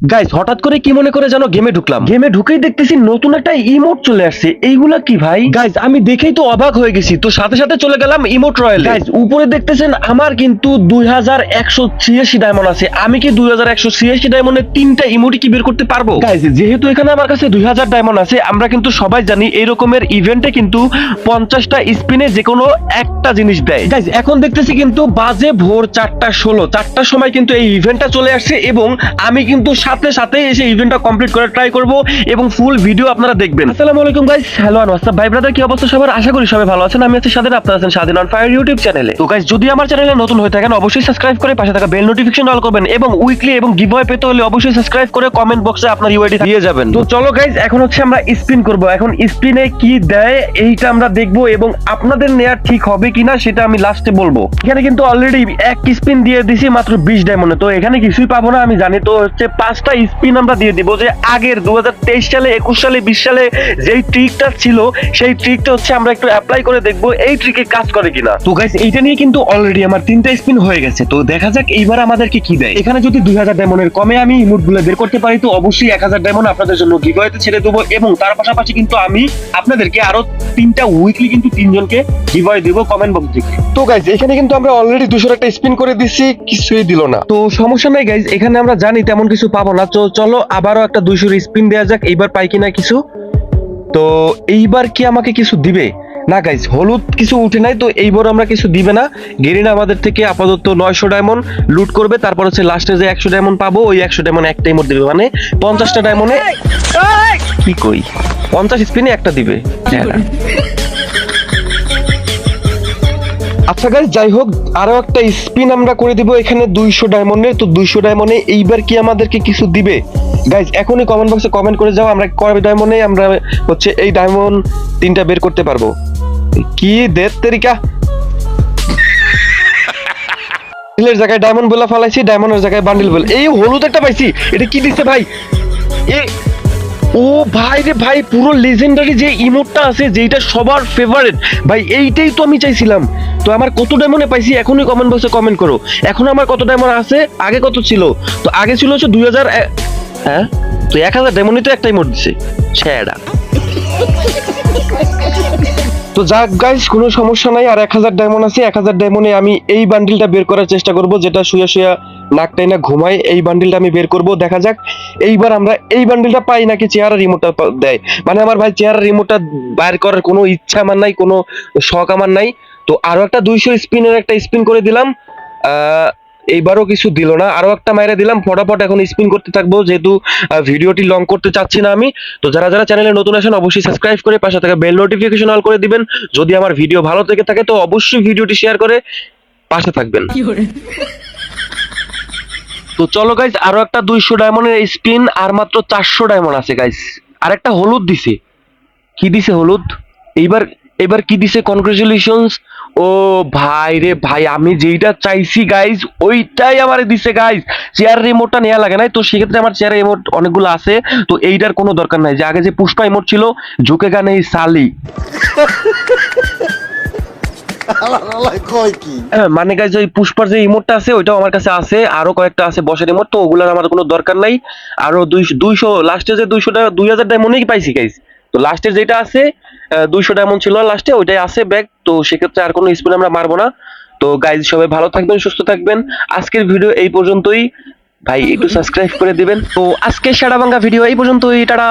Guys হঠাৎ করে কি মনে করে যেন গেমে ঢুকলাম? গেমে ঢুকেই দেখতেছি নতুন একটা ইমোট চলে আসছে। এইগুলা কি ভাই? গাইস আমি দেখেই তো অবাক হয়ে গেছি। তো সাথে সাথে চলে গেলাম ইমোট রয়্যাল গাইস উপরে দেখতেছেন আমার কিন্তু দুই হাজার একশো ছিয়াশি ডায়মন্ড আছে। আমি কি দুই হাজার একশো ছিয়াশি ডায়মন্ডের তিনটা ইমোটি কি বের করতে পারব? গাইস যেহেতু এখানে আমার কাছে দুই হাজার ডায়মন্ড আছে আমরা কিন্তু সবাই জানি এই রকমের ইভেন্টে কিন্তু পঞ্চাশটা স্পিনে যে কোনো একটা জিনিস দেয়। গাইস এখন দেখতেছি কিন্তু বাজে ভোর চারটা ষোলো। চারটার সময় কিন্তু এই ইভেন্টটা চলে আসছে এবং আমি কিন্তু সাথে সাথে এসে ইভেন্টটা কমপ্লিট করে ট্রাই করব এবং ফুল ভিডিও আপনারা দেখবেন। আসসালামু আলাইকুম গাইস হ্যালো হোয়াটসঅ্যাপ ভাই ব্রাদার কি অবস্থা সবার? আশা করি সবাই ভালো আছেন আমি আছি স্বাধীন আপনারা আছেন স্বাধীন অন ফায়ার ইউটিউব চ্যানেলে তো গাইস যদি আমার চ্যানেলে নতুন হয়ে থাকেন অবশ্যই সাবস্ক্রাইব করে পাশে থাকা বেল নোটিফিকেশন অল করবেন এবং উইকলি এবং গিভওয়ে পেতে হলে অবশ্যই সাবস্ক্রাইব করে কমেন্ট বক্সে আপনার ইউআইডি দিয়ে যাবেন। তো চলো গাইস এখন হচ্ছে আমরা স্পিন করব। এখন স্পিনে কি দেয় এইটা আমরা দেখব এবং আপনাদের নেয়ার ঠিক হবে কিনা সেটা আমি লাস্টে বলব। এখানে কিন্তু অলরেডি এক স্পিন দিয়ে দিছি মাত্র বিশ ডায়মন্ডে তো এখানে কিছুই পাবো না আমি জানি। তো হচ্ছে পাঁচটা স্পিন আমরা দিয়ে দিব যে আগের দু সালে একুশ সালে বিশ সালে যেই ট্রিকটা ছিল সেই ট্রিকটা হচ্ছে আমরা একটু অ্যাপ্লাই করে দেখব এই ট্রিকে কাজ করে কিনা। তো গাইস এইটা নিয়ে কিন্তু অলরেডি আমার তিনটা স্পিন হয়ে গেছে। তো দেখা যাক এইবার আমাদেরকে কি দেয়। এখানে যদি দুই হাজার ডায়মন্ডের কমে আমি ইমোটগুলো বের করতে পারি তো অবশ্যই এক হাজার ডায়মন্ড আপনাদের জন্য গিভওয়েতে ছেড়ে দেবো এবং তার পাশাপাশি কিন্তু আমি আপনাদেরকে আরও তিনটা উইকলি কিন্তু তিনজনকে গিভওয়ে দেবো কমেন্ট বক্স থেকে। তো গাইজ এখানে কিন্তু আমরা অলরেডি দুশোর একটা স্পিন করে দিচ্ছি কিছুই দিল না। তো সমস্যা নাই গাইজ এখানে আমরা জানি তেমন কিছু পাবো তো চলো আবারও একটা দুইশোর স্পিন দেওয়া যাক এইবার পাই কিনা কিছু। তো এইবার কি আমাকে কিছু দিবে? না গাইজ হলুদ কিছু উঠে নাই তো এইবার আমরা কিছু দিবে না। গেরিনা আমাদের থেকে আপাতত নয়শো ডায়মন্ড লুট করবে তারপর হচ্ছে লাস্টে যে একশো ডায়মন্ড পাবো ওই একশো ডায়মন্ড একটাই মোট দিবে মানে পঞ্চাশটা ডায়মন্ডে কি কই? পঞ্চাশ স্পিনে একটা দিবে। আচ্ছা গাইজ যাই হোক, আরও একটা স্পিন আমরা করে দিব এখানে দুইশো ডায়মন্ডের তো দুইশো ডায়মন্ডে এইবার কি আমাদেরকে কিছু দিবে? গাইজ এখনই কমেন্ট বক্সে কমেন্ট করে যাও, আমরা কবে ডায়মন্ডে আমরা হচ্ছে এই ডায়মন্ড তিনটা বের করতে পারব। কি দের তেরিকা বান্ডিলের জায়গায় ডায়মন্ড বলা ফালাইছি ডায়মন্ডের জায়গায় বান্ডিল বল এই হলুদ একটা পাইছি, এটা কি দিচ্ছে ভাই? এ ও ভাই রে ভাই, পুরো লেজেন্ডারি যে ইমোটটা আছে যেটা সবার ফেভারেট ভাই, এইটাই তো আমি চাইছিলাম। তো আমার কত ডায়মন্ডে পাইছি, এখনই কমেন্ট বক্সে কমেন্ট করো। এখন আমার কত ডায়মন্ড আছে, আগে কত ছিল? তো আগে ছিল হচ্ছে দুই হাজার হ্যাঁ? তো এক হাজার ডায়মন্ডই তো একটা ইমোট দিছে। ছ্যাডা তো যাক গাইস কোনো সমস্যা নাই। আর এক হাজার ডায়মন্ড আছে, এক হাজার ডায়মন্ডে আমি এই বান্ডিলটা বের করার চেষ্টা করব, যেটা শুয়ে শুয়ে নাকটাই না ঘুমাই এই বান্ডিলটা আমি বের করব। দেখা যাক, এইবার আমরা এই বান্ডিলটা পাই নাকি চেহারা রিমোটটা দেয়। মানে আমার ভাই চেহারা রিমোটটা বাইর করার কোনো ইচ্ছা আমার নাই, কোনো শখ আমার নাই। তো আরও একটা দুইশো স্পিনের একটা স্পিন করে দিলাম। এইবারও কিছু দিল না। আরও একটা মাইরে দিলাম। ফটাফট এখন স্পিন করতে থাকব। যেহেতু ভিডিওটি লং করতে চাচ্ছি না আমি। তো যারা যারা চ্যানেলে নতুন আসেন অবশ্যই সাবস্ক্রাইব করে পাশে থাকা বেল নোটিফিকেশন অল করে দিবেন। যদি আমার ভিডিও ভালো থেকে থাকে তো অবশ্যই ভিডিওটি শেয়ার করে পাশে থাকবেন। তো চলো গাইজ আরও একটা দুইশো ডায়মন্ডের স্পিন আর মাত্র চারশো ডায়মন্ড আছে গাইজ আর একটা হলুদ দিছে। কি দিছে হলুদ? এইবার এবার কি দিছে? কনগ্রেচুলেশনস ও ভাই রে ভাই আমি যেইটা চাইছি গাইজ ওইটাই আমার দিছে গাইজ চেয়ার রিমোটটা নেওয়া লাগে নাই তো সেক্ষেত্রে আমার চেয়ার রিমোট অনেকগুলো আছে তো এইটার কোনো দরকার নাই। যে আগে যে পুষ্পা রিমোট ছিল ঝুঁকে গানে এই সালি হ্যাঁ, মানে গাইজ ওই পুষ্পার যে ইমোটটা আছে ওইটাও আমার কাছে আছে আরও কয়েকটা আছে বসের ইমোট তো ওগুলোর আমার কোনো দরকার নাই। আরও দুইশো দুইশো লাস্টে যে দুইশো টাকা দুই হাজার ডায়মন্ডই পাইছি গাইজ তো লাস্টের যেটা আছে দুইশো ডায়মন্ড ছিল লাস্টে ওইটাই আছে ব্যাগ তো সেক্ষেত্রে আর কোনো স্পিন আমরা মারবো না। তো গাইজ সবাই ভালো থাকবেন, সুস্থ থাকবেন। আজকের ভিডিও এই পর্যন্তই। ভাই, একটু সাবস্ক্রাইব করে দিবেন। তো আজকে সারা ভিডিও এই পর্যন্তই, টাটা।